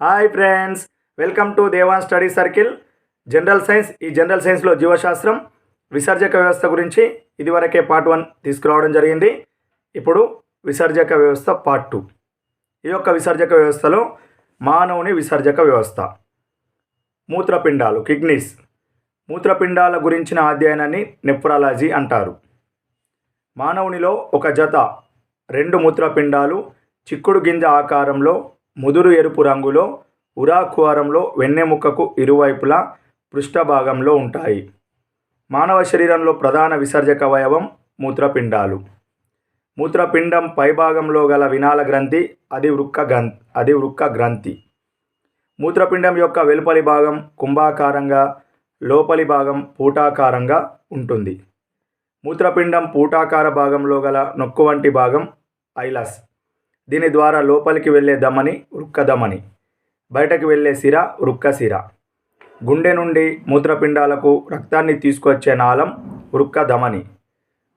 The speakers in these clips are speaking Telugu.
Hi friends welcome to Devan study circle general science ఈ జనరల్ సైన్స్లో జీవశాస్త్రం విసర్జక వ్యవస్థ గురించి ఇదివరకే పార్ట్ వన్ తీసుకురావడం జరిగింది. ఇప్పుడు విసర్జక వ్యవస్థ పార్ట్ టూ ఈ యొక్క విసర్జక వ్యవస్థలో మానవుని విసర్జక వ్యవస్థ. మూత్రపిండాలు కిడ్నీస్. మూత్రపిండాల గురించిన అధ్యయనాన్ని నెఫ్రాలజీ అంటారు. మానవునిలో ఒక జత రెండు మూత్రపిండాలు చిక్కుడు గింజ ఆకారంలో ముదురు ఎరుపు రంగులో ఉరాకువారంలో వెన్నెముకకు ఇరువైపులా పృష్ఠభాగంలో ఉంటాయి. మానవ శరీరంలో ప్రధాన విసర్జక అవయవం మూత్రపిండాలు. మూత్రపిండం పైభాగంలో గల వినాల గ్రంథి అది వృక్క గ్రం అది వృక్క గ్రంథి. మూత్రపిండం యొక్క వెలుపలి భాగం కుంభాకారంగా లోపలి భాగం పూటాకారంగా ఉంటుంది. మూత్రపిండం పూటాకార భాగంలో గల నొక్కు వంటి భాగం ఐలస్. దీని ద్వారా లోపలికి వెళ్ళే దమని వృక్కధమని బయటకు వెళ్ళే సిర వృక్కశిర గుండె నుండి మూత్రపిండాలకు రక్తాన్ని తీసుకొచ్చే నాళం వృక్కధమని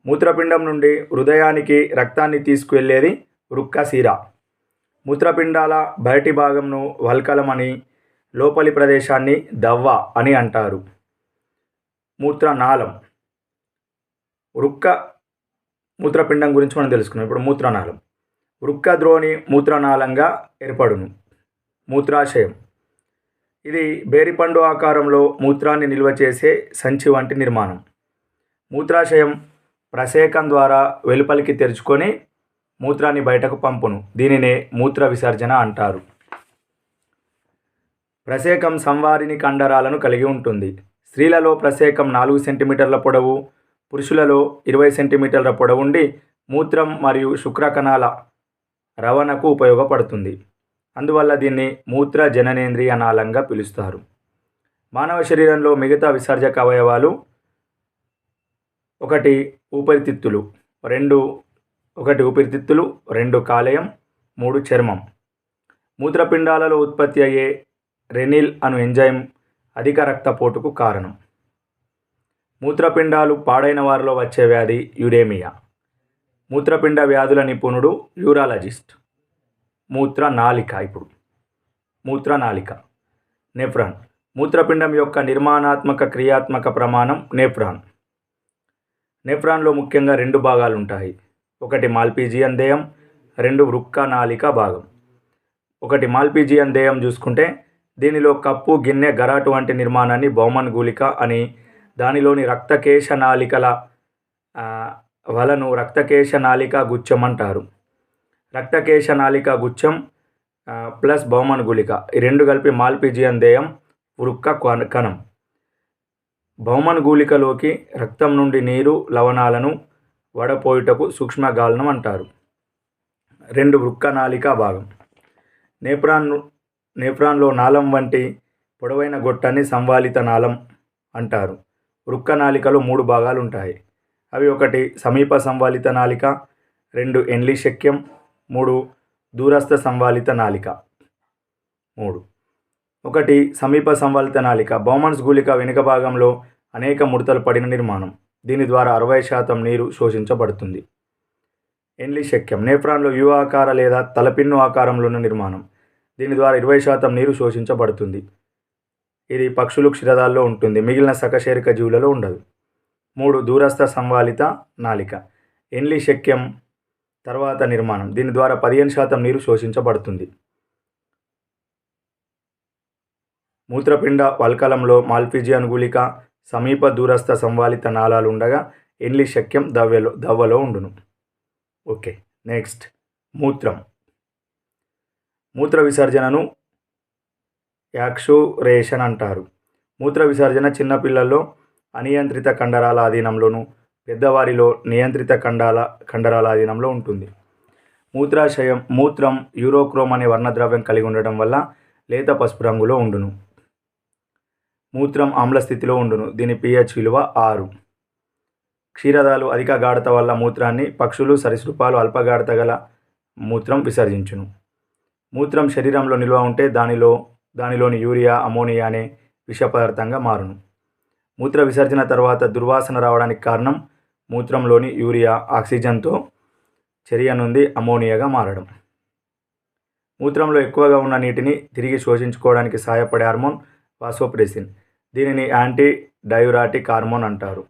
మూత్రపిండం నుండి హృదయానికి రక్తాన్ని తీసుకువెళ్ళేది వృక్కశిర మూత్రపిండాల బయటి భాగంను వల్కలమని లోపలి ప్రదేశాన్ని దవ్వ అని అంటారు. మూత్రనాళం వృక్క మూత్రపిండం గురించి మనం తెలుసుకున్నాం. ఇప్పుడు మూత్రనాళం వృక్క ద్రోణి మూత్రనాళంగా ఏర్పడును. మూత్రాశయం. ఇది బేరిపండు ఆకారంలో మూత్రాన్ని నిల్వ చేసే సంచి వంటి నిర్మాణం. మూత్రాశయం ప్రసేకం ద్వారా వెలుపలికి తెరుచుకొని మూత్రాన్ని బయటకు పంపును. దీనినే మూత్ర విసర్జన అంటారు. ప్రసేకం సంవారిని కండరాలను కలిగి ఉంటుంది. స్త్రీలలో ప్రసేకం నాలుగు సెంటీమీటర్ల పొడవు పురుషులలో ఇరవై సెంటీమీటర్ల పొడవుండి మూత్రం మరియు శుక్రకణాల రవాణాకు ఉపయోగపడుతుంది. అందువల్ల దీన్ని మూత్ర జననేంద్రియ నాళంగా పిలుస్తారు. మానవ శరీరంలో మిగతా విసర్జక అవయవాలు ఒకటి ఊపిరితిత్తులు రెండు ఒకటి ఊపిరితిత్తులు రెండు కాలేయం మూడు చర్మం. మూత్రపిండాలలో ఉత్పత్తి అయ్యే రెనిల్ అను ఎంజైమ్ అధిక రక్తపోటుకు కారణం. మూత్రపిండాలు పాడైన వారిలో వచ్చే వ్యాధి యురేమియా. మూత్రపిండ వ్యాధుల నిపుణుడు యూరాలజిస్ట్. మూత్ర నాలిక ఇప్పుడు. మూత్రనాళిక నెఫ్రాన్. మూత్రపిండం యొక్క నిర్మాణాత్మక క్రియాత్మక ప్రమాణం నెఫ్రాన్. నెఫ్రాన్లో ముఖ్యంగా రెండు భాగాలు ఉంటాయి. ఒకటి మాల్పీజియన్ దేయం రెండు వృక్క నాళిక భాగం. ఒకటి మాల్పీజియన్ దేయం చూసుకుంటే దీనిలో కప్పు గిన్నె గరాటు వంటి నిర్మాణాన్ని బౌమన్ గుళిక అని దానిలోని రక్తకేశ నాళికల వలను రక్తకేశ నాళిక గుచ్చం అంటారు రక్తకేశ నాళిక గుచ్చం ప్లస్ బౌమన్ గుళిక ఈ రెండు కలిపి మాల్పిజియన్ దేయం వృక్క కణ- కణం. బౌమన్ గుళికలోకి రక్తం నుండి నీరు లవణాలను వడపోయుటకు సూక్ష్మగాలనం అంటారు. రెండు వృక్క నాళిక భాగం. నేప్రాన్ నేప్రాన్లో నాళం వంటి పొడవైన గొట్టాన్ని సంవాలిత నాళం అంటారు. వృక్క నాళికలో మూడు భాగాలు ఉంటాయి అవి ఒకటి సమీప సంవాలిత నాళిక రెండు ఎన్లీ శక్యం మూడు దూరస్థ సంవాలిత నాళిక మూడు. ఒకటి సమీప సంవాలిత నాళిక బౌమన్స్ గుళిక వెనుక భాగంలో అనేక ముడతలు పడిన నిర్మాణం. దీని ద్వారా అరవై శాతం నీరు శోషించబడుతుంది. ఎన్లీ శక్యం నేఫ్రాన్లో యు ఆకార లేదా తలపిన్ను ఆకారంలో ఉన్న నిర్మాణం. దీని ద్వారా ఇరవై శాతం నీరు శోషించబడుతుంది. ఇది పక్షులు క్షీరదాల్లో ఉంటుంది మిగిలిన సకశేరిక జీవులలో ఉండదు. మూడు దూరస్థ సంవాలిత నాళిక ఎన్లీ శక్యం తర్వాత నిర్మాణం. దీని ద్వారా పదిహేను శాతం నీరు శోషించబడుతుంది. మూత్రపిండ వల్కలంలో మాల్ఫిజియన్ గుళిక సమీప దూరస్థ సంవాలిత నాళాలు ఉండగా ఎన్లి శక్యం దవ్వలో దవ్వలో ఉండును. Okay next. మూత్రం. మూత్ర విసర్జనను యాక్షురేషన్ అంటారు. మూత్ర విసర్జన చిన్నపిల్లల్లో అనియంత్రిత కండరాల అధీనంలోను పెద్దవారిలో నియంత్రిత కండాల కండరాల అధీనంలో ఉంటుంది. మూత్రాశయం మూత్రం యూరోక్రోమ్ అనే వర్ణద్రవ్యం కలిగి ఉండటం వల్ల లేత పసుపు రంగులో ఉండును. మూత్రం ఆమ్ల స్థితిలో ఉండును. దీని పిహెచ్ విలువ ఆరు. క్షీరదాలు అధిక గాఢత వల్ల మూత్రాన్ని పక్షులు సరీసృపాలు అల్పగాఢత గల మూత్రం విసర్జించును. మూత్రం శరీరంలో నిల్వ ఉంటే దానిలో దానిలోని యూరియా అమోనియా అనే విష పదార్థంగా మారును. మూత్ర విసర్జన తర్వాత దుర్వాసన రావడానికి కారణం మూత్రంలోని యూరియా ఆక్సిజన్తో చర్య నుండి అమోనియాగా మారడం. మూత్రంలో ఎక్కువగా ఉన్న నీటిని తిరిగి శోషించుకోవడానికి సహాయపడే హార్మోన్ వాసోప్రెసిన్. దీనిని యాంటీ డయూరాటిక్ హార్మోన్ అంటారు.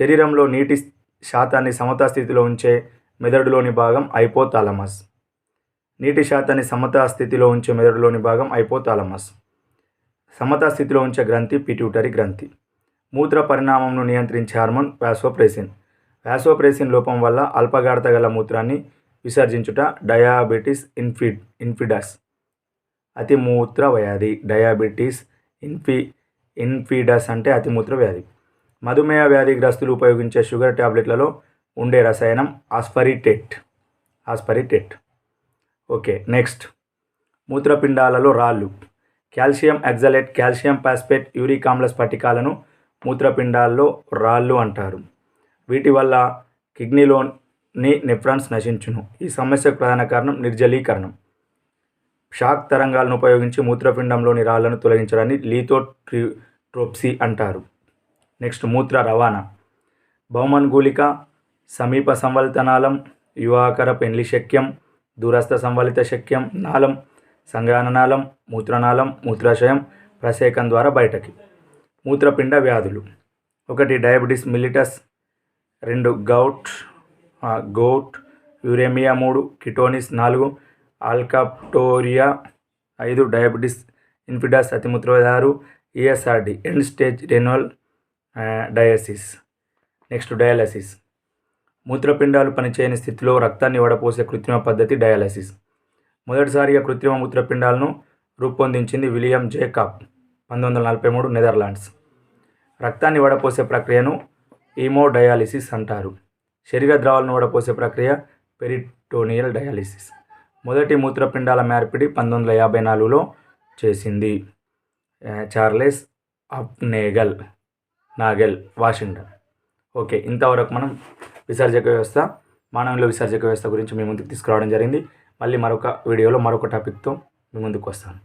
శరీరంలో నీటి శాతాన్ని సమతా స్థితిలో ఉంచే మెదడులోని భాగం ఐపోథాలమస్ నీటి శాతాన్ని సమతా స్థితిలో ఉంచే మెదడులోని భాగం ఐపోతాలమస్ సమతా స్థితిలో ఉంచే గ్రంథి పిట్యూటరీ గ్రంథి. మూత్ర పరిణామంను నియంత్రించే హార్మోన్ వాసోప్రెసిన్. వాసోప్రెసిన్ లోపం వల్ల అల్పగాఢత గల మూత్రాన్ని విసర్జించుట డయాబెటిస్ ఇన్ఫి ఇన్ఫిడస్. అతి మూత్ర వ్యాధి డయాబెటీస్ ఇన్ఫి ఇన్ఫిడస్ అంటే అతిమూత్ర వ్యాధి. మధుమేహ వ్యాధిగ్రస్తులు ఉపయోగించే షుగర్ టాబ్లెట్లలో ఉండే రసాయనం ఆస్పరిటేట్. ఆస్పరిటేట్. Okay next. మూత్రపిండాలలో రాళ్ళు. Calcium oxalate calcium phosphate uric ఆమ్ల స్ఫటికాలను మూత్రపిండాల్లో రాళ్ళు అంటారు. వీటి వల్ల కిడ్నీలోని నెఫ్రాన్స్ నశించును. ఈ సమస్యకు ప్రధాన కారణం నిర్జలీకరణం. షాక్ తరంగాలను ఉపయోగించి మూత్రపిండంలోని రాళ్ళను తొలగించడాన్ని లీతో ట్రోప్సీ అంటారు. నెక్స్ట్ మూత్ర రవాణా. బహుమన్ గుళిక సమీప సంవలితనాళం యువాకర పెండ్లి శక్యం దూరస్థ సంవలిత శక్యం నాళం సంగ్రహణనాళం మూత్రనాళం మూత్రాశయం ప్రసేకం ద్వారా బయటకి. మూత్రపిండ వ్యాధులు. ఒకటి డయాబెటీస్ మిలిటస్ రెండు గౌట్ గౌట్ యూరేమియా మూడు కిటోనిస్ నాలుగు ఆల్కాప్టోరియా ఐదు డయాబెటీస్ ఇన్ఫిడాస్ అతిమూత్ర ఆరు ESRD end stage renal disease next dialysis. మూత్రపిండాలు పనిచేయని స్థితిలో రక్తాన్ని వడపోసే కృత్రిమ పద్ధతి డయాలసిస్. మొదటిసారిగా కృత్రిమ మూత్రపిండాలను రూపొందించింది విలియం జేకాబ్. పంతొమ్మిది వందల నలభై మూడు నెదర్లాండ్స్. రక్తాన్ని వడపోసే ప్రక్రియను ఈమోడయాలిసిస్ అంటారు. శరీర ద్రవాలను వడపోసే ప్రక్రియ పెరిటోనియల్ డయాలిసిస్. మొదటి మూత్రపిండాల మార్పిడి పంతొమ్మిది వందల యాభై నాలుగులో చేసింది. చార్లెస్ అప్నేగల్ నాగెల్ వాషింగ్టన్. ఓకే ఇంతవరకు మనం విసర్జక వ్యవస్థ మానవుల విసర్జక వ్యవస్థ గురించి మీ ముందుకు తీసుకురావడం జరిగింది. మళ్ళీ మరొక వీడియోలో మరొక టాపిక్తో మీ ముందుకు వస్తాను.